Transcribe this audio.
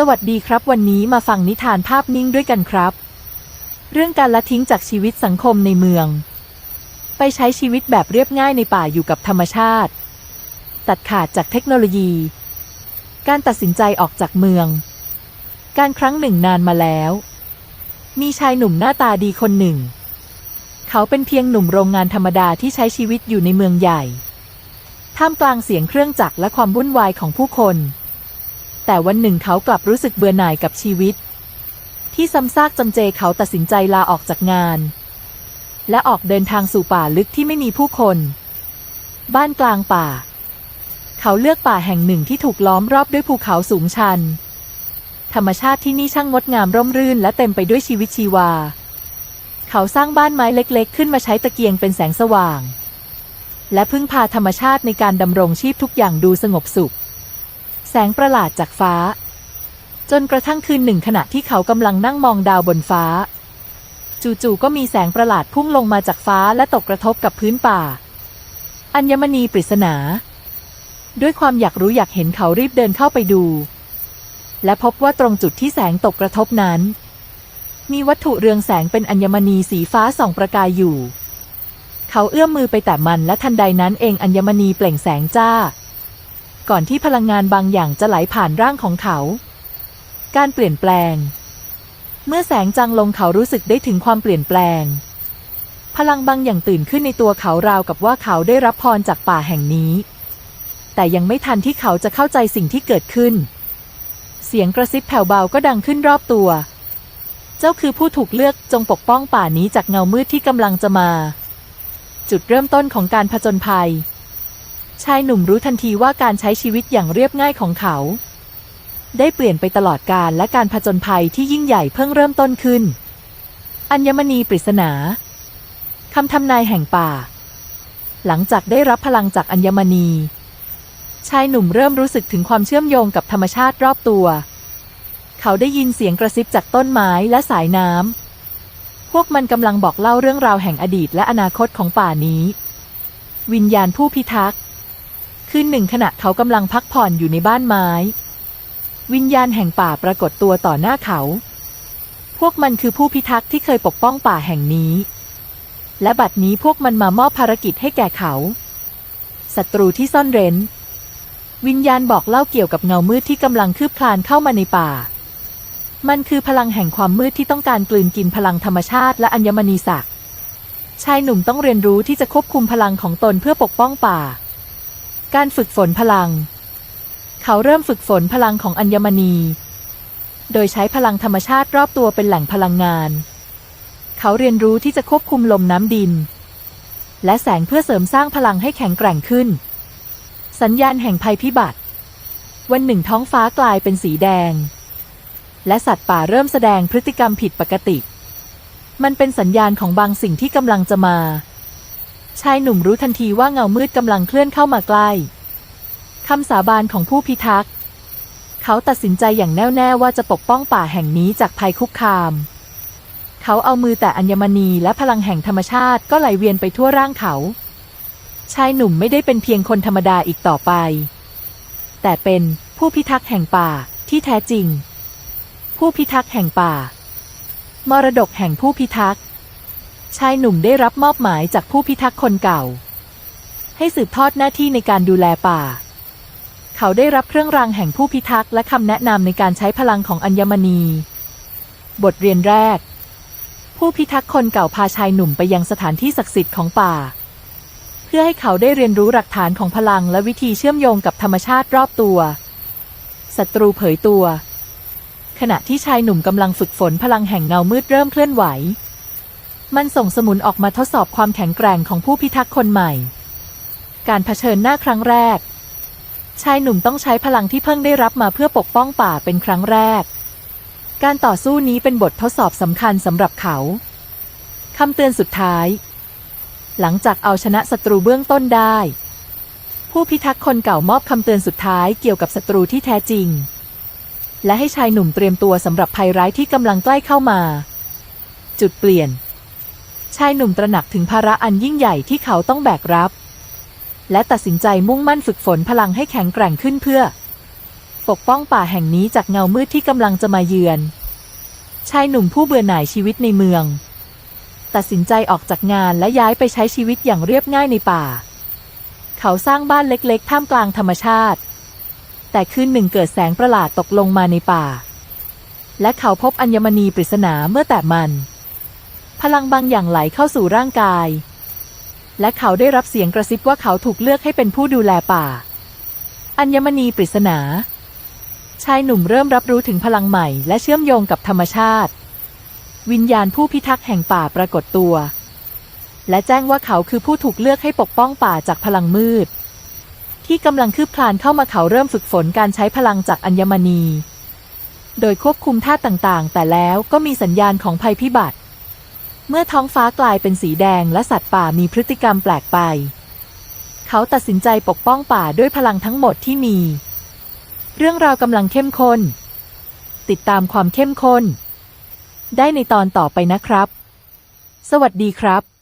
สวัสดีครับ วันนี้มาฟังนิทานภาพนิ่งด้วยกันครับ เรื่องการละทิ้งจากชีวิตสังคมในเมือง ไปใช้ชีวิตแบบเรียบง่ายในป่าอยู่กับธรรมชาติ ตัดขาดจากเทคโนโลยี การตัดสินใจออกจากเมือง การครั้งหนึ่งนานมาแล้ว มีชายหนุ่มหน้าตาดีคนหนึ่ง เขาเป็นเพียงหนุ่มโรงงานธรรมดาที่ใช้ชีวิตอยู่ในเมืองใหญ่ ท่ามกลางเสียงเครื่องจักรและความวุ่นวายของผู้คน แต่วันหนึ่งเขากลับรู้สึกเบื่อหน่ายกับชีวิต ที่ซ้ำซากจำเจเขาตัดสินใจลาออกจากงาน และออกเดินทางสู่ป่าลึกที่ไม่มีผู้คน บ้านกลางป่า เขาเลือกป่าแห่งหนึ่งที่ถูกล้อมรอบด้วยภูเขาสูงชัน ธรรมชาติที่นี่ช่างงดงามร่มรื่นและเต็มไปด้วยชีวิตชีวา เขาสร้างบ้านไม้เล็ก ๆ ขึ้นมาใช้ตะเกียงเป็นแสงสว่าง และพึ่งพาธรรมชาติในการดำรงชีพทุกอย่างดูสงบสุข งประหลาดจากฟ้า จนกระทั่งคืนหนึ่งขณะที่เขากำลังนั่งมองดาวบนฟ้า จู่ๆก็มีแสงประหลาดพุ่งลงมาจากฟ้าและตกกระทบกับพื้นป่า อัญมณีปริศนา ด้วยความอยากรู้อยากเห็นเขารีบเดินเข้าไปดู และพบว่าตรงจุดที่แสงตกกระทบนั้น มีวัตถุเรืองแสงเป็นอัญมณีสีฟ้าส่องประกายอยู่ เขาเอื้อมมือไปแตะมันและทันใดนั้นเองอัญมณีเปล่งแสงจ้า ก่อนที่พลังงานบางอย่างจะไหลผ่านร่างของเขา การเปลี่ยนแปลง เมื่อแสงจางลงเขารู้สึกได้ถึงความเปลี่ยนแปลง พลังบางอย่างตื่นขึ้นในตัวเขาราวกับว่าเขาได้รับพรจากป่าแห่งนี้ แต่ยังไม่ทันที่เขาจะเข้าใจสิ่งที่เกิดขึ้น เสียงกระซิบแผ่วเบาก็ดังขึ้นรอบตัว เจ้าคือผู้ถูกเลือกจงปกป้องป่านี้จากเงามืดที่กำลังจะมา จุดเริ่มต้นของการผจญภัย ชายหนุ่มรู้ทันทีว่าการใช้ชีวิตอย่างเรียบง่ายของเขา ได้เปลี่ยนไปตลอดกาลและการผจญภัยที่ยิ่งใหญ่เพิ่งเริ่มต้นขึ้น อัญมณีปริศนาคำทำนายแห่งป่า หลังจากได้รับพลังจากอัญมณี ชายหนุ่มเริ่มรู้สึกถึงความเชื่อมโยงกับธรรมชาติรอบตัว เขาได้ยินเสียงกระซิบจากต้นไม้และสายน้ำพวกมันกำลังบอกเล่าเรื่องราวแห่งอดีตและอนาคตของป่านี้ วิญญาณผู้พิทักษ์ คืนหนึ่งขณะเขากำลังพักผ่อนอยู่ในบ้านไม้ วิญญาณแห่งป่าปรากฏตัวต่อหน้าเขา พวกมันคือผู้พิทักษ์ที่เคยปกป้องป่าแห่งนี้ และบัดนี้พวกมันมามอบภารกิจให้แก่เขาศัตรูที่ซ่อนเร้น วิญญาณบอกเล่าเกี่ยวกับเงามืดที่กำลังคืบคลานเข้ามาในป่า มันคือพลังแห่งความมืดที่ต้องการกลืนกินพลังธรรมชาติและอัญมณีศักดิ์ชายหนุ่มต้องเรียนรู้ที่จะควบคุมพลังของตนเพื่อปกป้องป่า การฝึกฝนพลัง เขาเริ่มฝึกฝนพลังของอัญมณี โดยใช้พลังธรรมชาติรอบตัวเป็นแหล่งพลังงาน เขาเรียนรู้ที่จะควบคุมลมน้ำดิน และแสงเพื่อเสริมสร้างพลังให้แข็งแกร่งขึ้น สัญญาณแห่งภัยพิบัติ วันหนึ่งท้องฟ้ากลายเป็นสีแดง และสัตว์ป่าเริ่มแสดงพฤติกรรมผิดปกติ มันเป็นสัญญาณของบางสิ่งที่กำลังจะมา ชายหนุ่มรู้ทันทีว่าเงามืดกำลังเคลื่อนเข้ามาใกล้คำสาบานของผู้พิทักษ์ เขาตัดสินใจอย่างแน่วแน่ว่าจะปกป้องป่าแห่งนี้จากภัยคุกคาม เขาเอามือแต่อัญมณีและพลังแห่งธรรมชาติก็ไหลเวียนไปทั่วร่างเขา ชายหนุ่มไม่ได้เป็นเพียงคนธรรมดาอีกต่อไป แต่เป็นผู้พิทักษ์แห่งป่าที่แท้จริง ผู้พิทักษ์แห่งป่า มรดกแห่งผู้พิทักษ์ ชายหนุ่มได้รับมอบหมายจากผู้พิทักษ์คนเก่า ให้สืบทอดหน้าที่ในการดูแลป่า เขาได้รับเครื่องรางแห่งผู้พิทักษ์และคำแนะนำในการใช้พลังของอัญมณี บทเรียนแรก ผู้พิทักษ์คนเก่าพาชายหนุ่มไปยังสถานที่ศักดิ์สิทธิ์ของป่า เพื่อให้เขาได้เรียนรู้หลักฐานของพลังและวิธีเชื่อมโยงกับธรรมชาติรอบตัวศัตรูเผยตัว ขณะที่ชายหนุ่มกำลังฝึกฝนพลังแห่งเงามืดเริ่มเคลื่อนไหว มันส่งสมุนออกมาทดสอบความแข็งแกร่งของผู้พิทักษ์คนใหม่ การเผชิญหน้าครั้งแรก ชายหนุ่มต้องใช้พลังที่เพิ่งได้รับมาเพื่อปกป้องป่าเป็นครั้งแรก การต่อสู้นี้เป็นบททดสอบสำคัญสำหรับเขาคำเตือนสุดท้าย หลังจากเอาชนะศัตรูเบื้องต้นได้ ผู้พิทักษ์คนเก่ามอบคำเตือนสุดท้ายเกี่ยวกับศัตรูที่แท้จริง และให้ชายหนุ่มเตรียมตัวสำหรับภัยร้ายที่กำลังใกล้เข้ามา จุดเปลี่ยน ชายหนุ่มตระหนักถึงภาระอันยิ่งใหญ่ที่เขาต้องแบกรับ และตัดสินใจมุ่งมั่นฝึกฝนพลังให้แข็งแกร่งขึ้นเพื่อ ปกป้องป่าแห่งนี้จากเงามืดที่กำลังจะมาเยือน ชายหนุ่มผู้เบื่อหน่ายชีวิตในเมือง ตัดสินใจออกจากงานและย้ายไปใช้ชีวิตอย่างเรียบง่ายในป่า เขาสร้างบ้านเล็กๆ ท่ามกลางธรรมชาติ แต่คืนหนึ่งเกิดแสงประหลาดตกลงมาในป่า และเขาพบอัญมณีปริศนาเมื่อแตะมัน พลังบางอย่างไหลเข้าสู่ร่างกาย และเขาได้รับเสียงกระซิบว่าเขาถูกเลือกให้เป็นผู้ดูแลป่า อัญมณีปริศนา ชายหนุ่มเริ่มรับรู้ถึงพลังใหม่ และเชื่อมโยงกับธรรมชาติ วิญญาณผู้พิทักษ์แห่งป่าปรากฏตัว และแจ้งว่าเขาคือผู้ถูกเลือกให้ปกป้องป่าจากพลังมืด ที่กำลังคืบคลานเข้ามาเขาเริ่มฝึกฝนการใช้พลังจากอัญมณี โดยควบคุมท่าต่างๆ แต่แล้วก็มีสัญญาณของภัยพิบัติ เมื่อท้องฟ้ากลายเป็นสีแดงและสัตว์ป่ามีพฤติกรรมแปลกไป เขาตัดสินใจปกป้องป่าด้วยพลังทั้งหมดที่มี เรื่องราวกำลังเข้มข้น ติดตามความเข้มข้น ได้ในตอนต่อไปนะครับ สวัสดีครับ